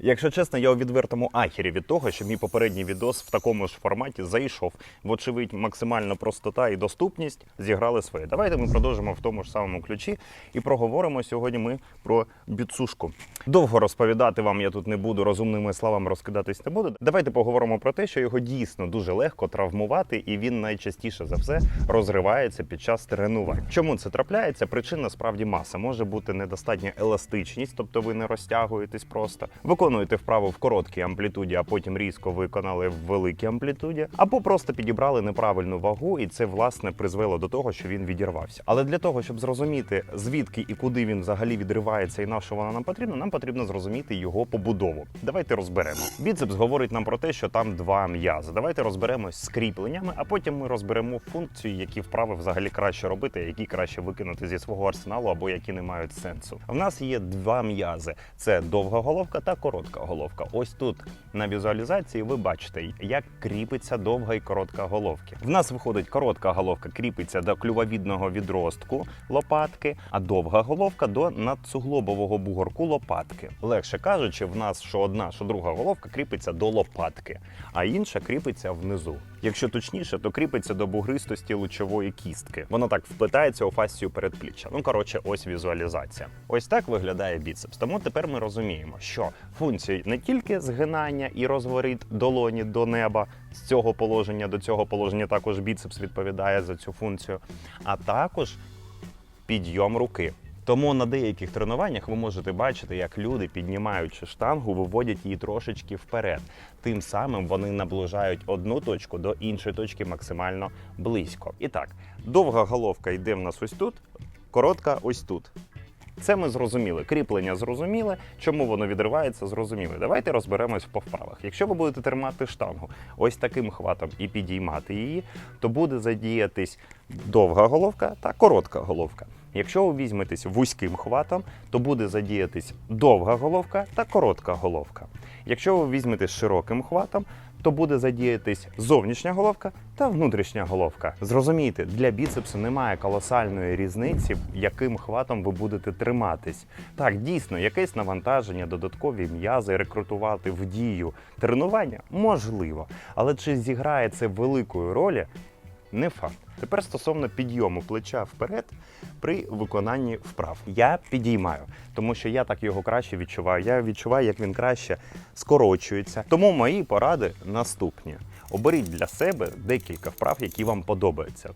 Якщо чесно, я у відвертому ахері від того, що мій попередній відос в такому ж форматі зайшов. Вочевидь, максимальна простота і доступність зіграли своє. Давайте ми продовжимо в тому ж самому ключі і проговоримо сьогодні ми про біцушку. Довго розповідати вам я тут не буду, розумними словами розкидатись не буду. Давайте поговоримо про те, що його дійсно дуже легко травмувати, і він найчастіше за все розривається під час тренувань. Чому це трапляється? Причин насправді маса. Може бути недостатня еластичність, тобто ви не розтягуєтесь просто. Виконуєте вправу в короткій амплітуді, а потім різко виконали в великій амплітуді, або просто підібрали неправильну вагу, і це власне призвело до того, що він відірвався. Але для того, щоб зрозуміти звідки і куди він взагалі відривається, і на що вона нам потрібна, нам потрібно зрозуміти його побудову. Давайте розберемо. Біцепс говорить нам про те, що там два м'язи. Давайте розберемось з кріпленнями, а потім ми розберемо функції, які вправи взагалі краще робити, які краще викинути зі свого арсеналу, або які не мають сенсу. В нас є два м'язи: це довга головка та коротка головка. Ось тут на візуалізації ви бачите, як кріпиться довга і коротка головки. В нас виходить коротка головка, кріпиться до клювовідного відростку лопатки, а довга головка до надсуглобового бугорку лопатки. Легше кажучи, в нас що одна, що друга головка кріпиться до лопатки, а інша кріпиться внизу. Якщо точніше, то кріпиться до бугристості лучової кістки. Воно так вплетається у фасцію передпліччя. Ну коротше, ось візуалізація. Ось так виглядає біцепс. Тому тепер ми розуміємо, що функція не тільки згинання і розворіт долоні до неба з цього положення до цього положення, також біцепс відповідає за цю функцію, а також підйом руки. Тому на деяких тренуваннях ви можете бачити, як люди, піднімаючи штангу, виводять її трошечки вперед. Тим самим вони наближають одну точку до іншої точки максимально близько. І так, довга головка йде в нас ось тут, коротка ось тут. Це ми зрозуміли. Кріплення зрозуміле. Чому воно відривається, зрозуміли. Давайте розберемось по вправах. Якщо ви будете тримати штангу ось таким хватом і підіймати її, то буде задіятись довга головка та коротка головка. Якщо ви візьметесь вузьким хватом, то буде задіятись довга головка та коротка головка. Якщо ви візьметесь широким хватом, то буде задіятись зовнішня головка та внутрішня головка. Зрозумійте, для біцепсу немає колосальної різниці, яким хватом ви будете триматись. Так, дійсно, якесь навантаження, додаткові м'язи рекрутувати в дію тренування можливо, але чи зіграє це великої ролі? Не факт. Тепер стосовно підйому плеча вперед при виконанні вправ. Я підіймаю, тому що я так його краще відчуваю. Я відчуваю, як він краще скорочується. Тому мої поради наступні: оберіть для себе декілька вправ, які вам подобаються.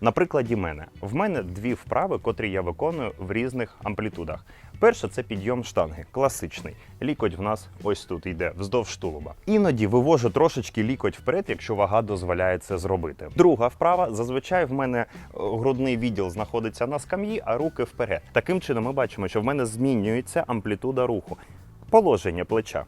На прикладі мене. В мене дві вправи, котрі я виконую в різних амплітудах. Перша це підйом штанги, класичний. Лікоть в нас ось тут йде, вздовж тулуба. Іноді вивожу трошечки лікоть вперед, якщо вага дозволяє це зробити. Друга вправа зазвичай в мене е, грудний відділ знаходиться на скам'ї, а руки вперед. Таким чином ми бачимо, що в мене змінюється амплітуда руху. Положення плеча.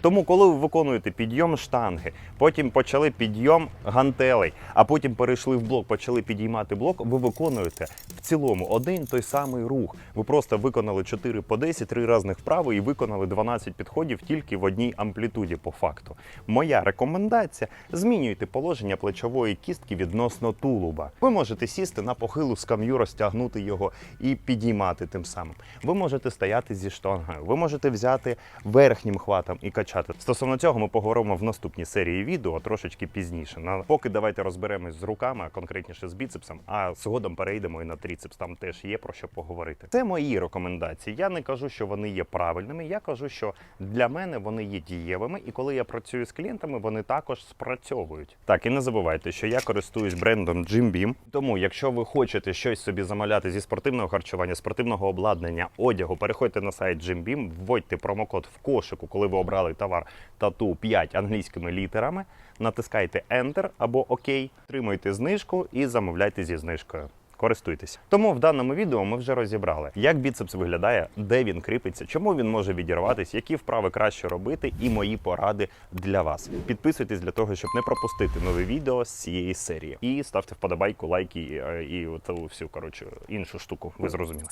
Тому, коли ви виконуєте підйом штанги, потім почали підйом гантелей, а потім перейшли в блок, почали підіймати блок, ви виконуєте в цілому один той самий рух. Ви просто виконали 4 по 10, 3 різних вправи і виконали 12 підходів тільки в одній амплітуді по факту. Моя рекомендація змінюйте положення плечової кістки відносно тулуба. Ви можете сісти на похилу скам'ю, розтягнути його і підіймати тим самим. Ви можете стояти зі штангою, ви можете взяти верхнім хватом і качати. Стосовно цього ми поговоримо в наступній серії відео трошечки пізніше. На поки давайте розберемось з руками, а конкретніше з біцепсом, а згодом перейдемо і на тріцепс. Там теж є про що поговорити. Це мої рекомендації. Я не кажу, що вони є правильними. Я кажу, що для мене вони є дієвими, і коли я працюю з клієнтами, вони також спрацьовують. Так, і не забувайте, що я користуюсь брендом Jim Beam. Тому, якщо ви хочете щось собі замовляти зі спортивного харчування, спортивного обладнання, одягу, переходьте на сайт Jim Beam, вводьте промокод в кошику, коли ви обрали товар тату 5 англійськими літерами. Натискайте Enter або ОК, отримуйте знижку і замовляйте зі знижкою. Користуйтесь. Тому в даному відео ми вже розібрали, як біцепс виглядає, де він кріпиться, чому він може відірватися, які вправи краще робити, і мої поради для вас. Підписуйтесь для того, щоб не пропустити нове відео з цієї серії. І ставте вподобайку, лайки і, і, і оту всю коротше іншу штуку. Ви зрозуміли.